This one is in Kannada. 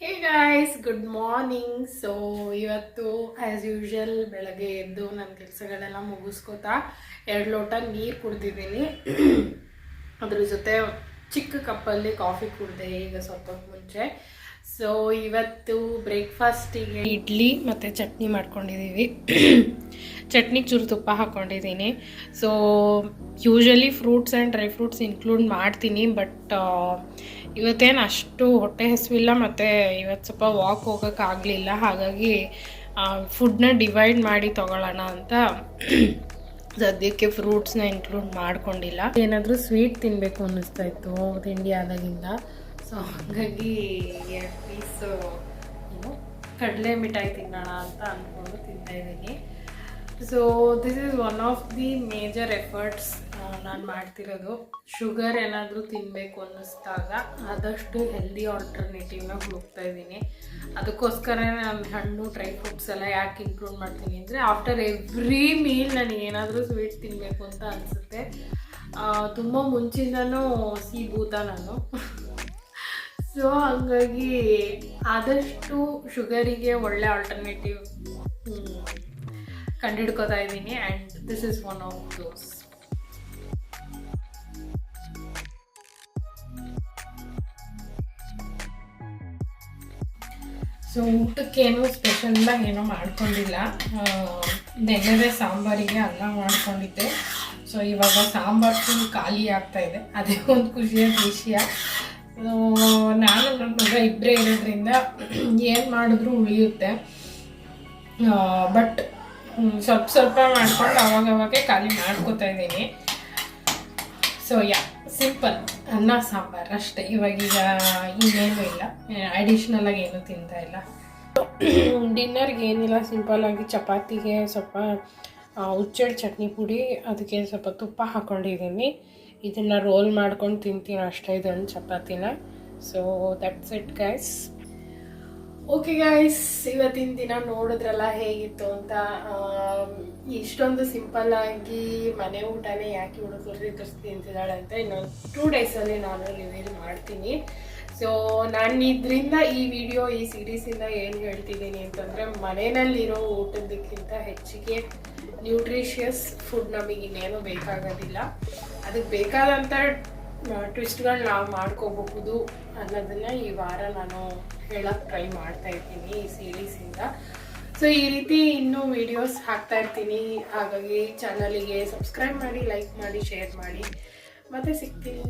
Hey guys good morning so ಇವತ್ತು ಆ್ಯಸ್ ಯೂಶಲ್ ಬೆಳಗ್ಗೆ ಎದ್ದು ನನ್ನ ಕೆಲಸಗಳೆಲ್ಲ ಮುಗಿಸ್ಕೋತಾ ಎರಡು ಲೋಟ ನೀರು ಕುಡ್ದಿದ್ದೀನಿ. ಅದ್ರ ಜೊತೆ ಚಿಕ್ಕ ಕಪ್ಪಲ್ಲಿ ಕಾಫಿ ಕುಡಿದೆ ಈಗ ಸ್ವಲ್ಪ ಮುಂಚೆ. ಸೊ ಇವತ್ತು ಬ್ರೇಕ್ಫಾಸ್ಟಿಗೆ ಇಡ್ಲಿ ಮತ್ತು ಚಟ್ನಿ ಮಾಡ್ಕೊಂಡಿದ್ದೀವಿ. ಚಟ್ನಿಗೆ ಚೂರು ತುಪ್ಪ ಹಾಕ್ಕೊಂಡಿದ್ದೀನಿ so usually fruits and dry fruits include ಮಾಡ್ತೀನಿ ಬಟ್ ಇವತ್ತೇನು ಅಷ್ಟು ಹೊಟ್ಟೆ ಹಸಿವಿಲ್ಲ ಮತ್ತು ಇವತ್ತು ಸ್ವಲ್ಪ ವಾಕ್ ಹೋಗೋಕ್ಕಾಗಲಿಲ್ಲ ಹಾಗಾಗಿ ಫುಡ್ನ ಡಿವೈಡ್ ಮಾಡಿ ತೊಗೊಳ್ಳೋಣ ಅಂತ ಸದ್ಯಕ್ಕೆ ಫ್ರೂಟ್ಸ್ನ ಇನ್ಕ್ಲೂಡ್ ಮಾಡ್ಕೊಂಡಿಲ್ಲ. ಏನಾದರೂ ಸ್ವೀಟ್ ತಿನ್ನಬೇಕು ಅನ್ನಿಸ್ತಾ ಇತ್ತು, ತಿಂಡಿ ಆದಾಗಿಂದ. ಸೊ ಹಾಗಾಗಿ ಪೀಸು ಏನು ಕಡಲೆ ಮಿಠಾಯಿ ತಿನ್ನೋಣ ಅಂತ ಅಂದ್ಕೊಂಡು ತಿಂತಾ ಇದ್ದೀನಿ. So this is one of the major efforts ನಾನು ಮಾಡ್ತಿರೋದು. ಶುಗರ್ ಏನಾದರೂ ತಿನ್ನಬೇಕು ಅನ್ನಿಸ್ದಾಗ ಆದಷ್ಟು ಹೆಲ್ದಿ ಆಲ್ಟರ್ನೇಟಿವ್ನ ಹುಡುಕ್ತಾ ಇದ್ದೀನಿ. ಅದಕ್ಕೋಸ್ಕರ ನಾನು ಹಣ್ಣು ಡ್ರೈ ಫ್ರೂಟ್ಸ್ ಎಲ್ಲ ಯಾಕೆ ಇನ್ಕ್ಲೂಡ್ ಮಾಡ್ತೀನಿ ಅಂದರೆ ಆಫ್ಟರ್ ಎವ್ರಿ ಮೀಲ್ ನನಗೆ ಏನಾದರೂ ಸ್ವೀಟ್ ತಿನ್ನಬೇಕು ಅಂತ ಅನಿಸುತ್ತೆ. ತುಂಬ ಮುಂಚಿಂದನೂ ಸಿ ಭೂತ ನಾನು. ಸೊ ಹಂಗಾಗಿ ಆದಷ್ಟು ಶುಗರಿಗೆ ಒಳ್ಳೆ ಆಲ್ಟರ್ನೇಟಿವ್ ಕಂಡುಹಿಡ್ಕೋತಾ ಇದ್ದೀನಿ. And this is one of those so ಊಟಕ್ಕೇನು ಸ್ಪೆಷಲ್ಲಾಗಿ ಏನೂ ಮಾಡ್ಕೊಂಡಿಲ್ಲ. ನೆನ್ನೆದೇ ಸಾಂಬಾರಿಗೆ ಅನ್ನ ಮಾಡ್ಕೊಂಡಿದ್ದೆ. ಸೊ ಇವಾಗ ಸಾಂಬಾರು ಫುಲ್ ಖಾಲಿ ಆಗ್ತಾ ಇದೆ. ಅದೇ ಒಂದು ಖುಷಿಯ ವಿಷಯ. ನಾನು ನನ್ನ ಮಗ ಇಬ್ಬರೇ ಇರೋದ್ರಿಂದ ಏನು ಮಾಡಿದ್ರೂ ಉಳಿಯುತ್ತೆ. ಬಟ್ ಸ್ವಲ್ಪ ಸ್ವಲ್ಪ ಮಾಡ್ಕೊಂಡು ಅವಾಗವಾಗೆ ಖಾಲಿ ಮಾಡ್ಕೋತಾ ಇದ್ದೀನಿ. ಸೊ ಯಾ ಸಿಂಪಲ್ ಅನ್ನ, ಸಾಂಬಾರು ಅಷ್ಟೇ. ಇವಾಗೀಗ ಇನ್ನೇನು ಇಲ್ಲ. ಅಡಿಷ್ನಲ್ ಆಗಿ ಏನು ತಿಂತಾ ಇಲ್ಲ. ಡಿನ್ನರ್ಗೆ ಏನಿಲ್ಲ ಸಿಂಪಲ್ ಆಗಿ ಚಪಾತಿಗೆ ಸ್ವಲ್ಪ ಹುಚ್ಚೆಳ್ಳು ಚಟ್ನಿ ಪುಡಿ ಅದಕ್ಕೆ ಸ್ವಲ್ಪ ತುಪ್ಪ ಹಾಕ್ಕೊಂಡಿದ್ದೀನಿ ಇದನ್ನು ರೋಲ್ ಮಾಡ್ಕೊಂಡು ತಿಂತೀನಿ ಅಷ್ಟೇ ಇದೊಂದು ಚಪಾತಿನ. So that's it guys okay guys ಇವತ್ತಿನ ದಿನ ನೋಡಿದ್ರಲ್ಲ ಹೇಗಿತ್ತು ಅಂತ ಇಷ್ಟೊಂದು ಸಿಂಪಲ್ ಆಗಿ ಮನೆ ಊಟನೇ ಯಾಕೆ ಹುಡುಗರು ತಿಂತಿದ್ದಾಳೆ ಅಂತ ಇನ್ನೊಂದು ಟೂ ಡೇಸಲ್ಲಿ ನಾನು ರಿವೀಲ್ ಮಾಡ್ತೀನಿ. ಸೊ ನಾನು ಇದರಿಂದ ಈ ವಿಡಿಯೋ ಈ ಸೀರೀಸಿಂದ ಏನು ಹೇಳ್ತಿದ್ದೀನಿ ಅಂತಂದರೆ, ಮನೆಯಲ್ಲಿರೋ ಊಟದಕ್ಕಿಂತ ಹೆಚ್ಚಿಗೆ ನ್ಯೂಟ್ರಿಷಿಯಸ್ ಫುಡ್ ನಮಗೆ ಇನ್ನೇನು ಬೇಕಾಗೋದಿಲ್ಲ. ಅದಕ್ಕೆ ಬೇಕಾದಂಥ ಟ್ವಿಸ್ಟ್ಗಳು ನಾವು ಮಾಡ್ಕೋಬಹುದು ಅನ್ನೋದನ್ನು ಈ ವಾರ ನಾನು ಹೇಳಕ್ಕೆ ಟ್ರೈ ಮಾಡ್ತಾ ಇರ್ತೀನಿ ಈ ಸೀರೀಸಿಂದ ಸೊ ಈ ರೀತಿ ಇನ್ನೂ ವಿಡಿಯೋಸ್ ಹಾಕ್ತಾ ಇರ್ತೀನಿ. ಹಾಗಾಗಿ ಚಾನಲಿಗೆ ಸಬ್ಸ್ಕ್ರೈಬ್ ಮಾಡಿ ಲೈಕ್ ಮಾಡಿ ಶೇರ್ ಮಾಡಿ. ಮತ್ತೆ ಸಿಗ್ತೀನಿ.